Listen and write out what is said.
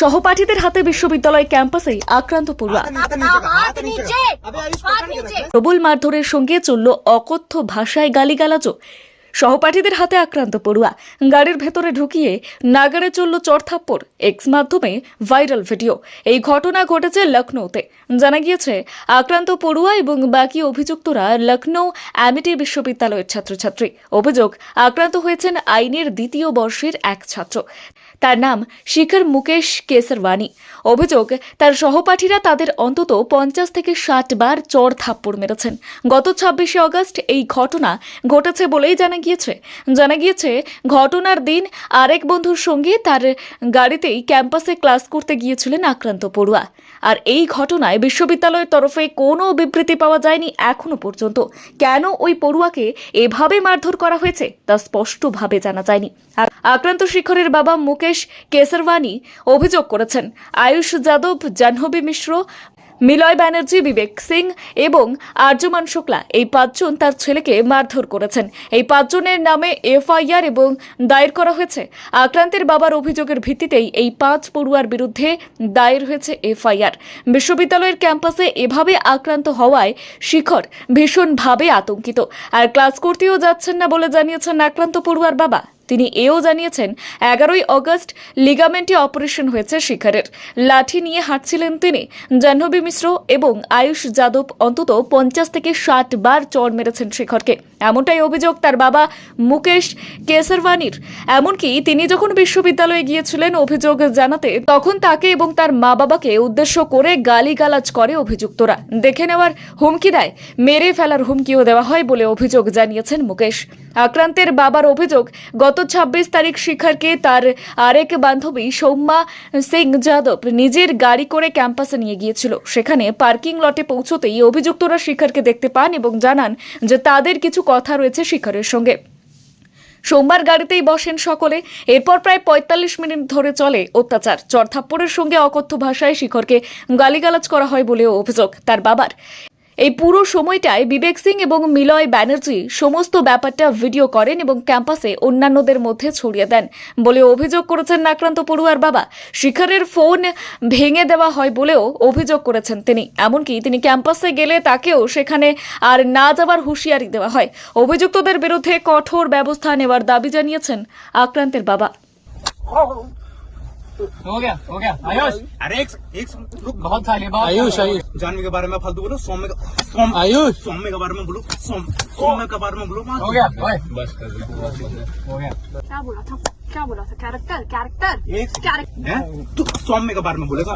সহপাঠীদের হাতে বিশ্ববিদ্যালয় ক্যাম্পাসে আক্রান্ত পড়ুয়া। প্রবল মারধরের সঙ্গে চলল অকথ্য ভাষায় গালিগালাজও। সহপাঠীদের হাতে আক্রান্ত পড়ুয়া গাড়ির ভেতরে ঢুকিয়ে নাগারে চলল চড়থাপ্পড় এক্স মাধ্যমে ভাইরাল ভিডিও। এই ঘটনা ঘটেছে লখনৌতে। জানা গিয়েছে, আক্রান্ত পড়ুয়া এবং বাকি অভিযুক্তরা লখনৌ অ্যামিটি বিশ্ববিদ্যালয়ের ছাত্রছাত্রী। অভিযোগ, আক্রান্ত হয়েছেন আইনের দ্বিতীয় বর্ষের এক ছাত্র। তার নাম শিখর মুকেশ কেসরওয়ানি। অভিযোগ, তার সহপাঠীরা তাদের অন্তত পঞ্চাশ থেকে ষাট বার চড় থাপ্পড় মেরেছেন। গত ছাব্বিশে অগস্ট এই ঘটনা ঘটেছে বলেই জানা গিয়েছে। জানা গিয়েছে, ঘটনার দিন আরেক বন্ধুর সঙ্গে তার গাড়িতেই ক্যাম্পাসে ক্লাস করতে গিয়েছিলেন আক্রান্ত পড়ুয়া। আর এই ঘটনায় বিশ্ববিদ্যালয়ের তরফে কোনো বিবৃতি পাওয়া যায়নি এখনও পর্যন্ত। কেন ওই পড়ুয়াকে এভাবে মারধর করা হয়েছে তা স্পষ্টভাবে জানা যায়নি। আর আক্রান্ত শিখরের বাবা মুকেশ কেসরওয়ানি অভিযোগ করেছেন, আয়ুষ যাদব, জাহ্নবী মিশ্র মিলয় ব্যানার্জি, বিবেক সিং এবং আর্যমান শুক্লা এই পাঁচজন তার ছেলেকে মারধর করেছেন। এই পাঁচজনের নামে এফআইআর এবং দায়ের করা হয়েছে। আক্রান্তের বাবার অভিযোগের ভিত্তিতেই এই পাঁচ পড়ুয়ার বিরুদ্ধে দায়ের হয়েছে এফআইআর। বিশ্ববিদ্যালয়ের ক্যাম্পাসে এভাবে আক্রান্ত হওয়ায় শিখর ভীষণভাবে আতঙ্কিত। আর ক্লাস করতেও যাচ্ছেন না বলে জানিয়েছেন আক্রান্ত পড়ুয়ার বাবা। তিনি এও জানিয়েছেন, এগারোই অগস্ট লিগামেন্টে অপারেশন হয়েছে শিখরের। লাঠি নিয়ে হাঁটছিলেন তিনি জাহ্নবী মিশ্র এবং আয়ুষ যাদব অন্তত পঞ্চাশ থেকে ষাট বার চড় মেরেছেন শিখরকে। এমনটাই অভিযোগ তার বাবা মুকেশ কেসরওয়ানির। এমনকি তিনি যখন বিশ্ববিদ্যালয়ে গিয়েছিলেন অভিযোগ জানাতে, তখন তাকে এবং তার মা বাবাকে উদ্দেশ্য করে গালিগালাজ করে অভিযুক্তরা। দেখে নেওয়ার হুমকি দেয়, মেরে ফেলার হুমকিও দেওয়া হয় বলে অভিযোগ জানিয়েছেন মুকেশ। আক্রান্তের বাবার অভিযোগ, গত ছাব্বিশ তারিখ শিখরকে তার আরেক বান্ধবী সৌম্যা সিং যাদব নিজের গাড়ি করে ক্যাম্পাসে নিয়ে গিয়েছিল। সেখানে পার্কিং লটে পৌঁছতেই অভিযুক্তরা শিখরকে দেখতে পান এবং জানান যে তাদের কিছু কথা রয়েছে শিখরের সঙ্গে। সোমবার গাড়িতেই বসেন সকলে। এরপর প্রায় পঁয়তাল্লিশ মিনিট ধরে চলে অত্যাচার। চরথাপ্পড়ের সঙ্গে অকথ্য ভাষায় শিখরকে গালিগালাজ করা হয় বলেও অভিযোগ তার বাবার। এই পুরো সময়টায় বিবেক সিং এবং মিলয় ব্যানার্জি সমস্ত ব্যাপারটা ভিডিও করেন এবং ক্যাম্পাসে অন্যান্যদের মধ্যে ছড়িয়ে দেন। বলে অভিযোগ করেছেন আক্রান্ত পড়ুয়ার বাবা। শিখরের ফোন ভেঙে দেওয়া হয় বলেও অভিযোগ করেছেন তিনি। এমনকি তিনি ক্যাম্পাসে গেলে তাকেও সেখানে আর না যাওয়ার হুঁশিয়ারি দেওয়া হয়। অভিযুক্তদের বিরুদ্ধে কঠোর ব্যবস্থা নেওয়ার দাবি জানিয়েছেন আক্রান্তের বাবা। हो गया हो गया। आयुष। अरे एक एक रुक। बहुत खाली बात आयुष आयुष। जानवी के बारे में फालतू बोलो सोम्य सोम आयुष। सौम्य के बारे में बोलो सोम सौम्य के बारे में बोलो हो गया बस कर हो गया। क्या बोला था? क्या बोला था? Character character. एक कैरेक्टर हैं? तू सौम्य के बारे में बोलेगा?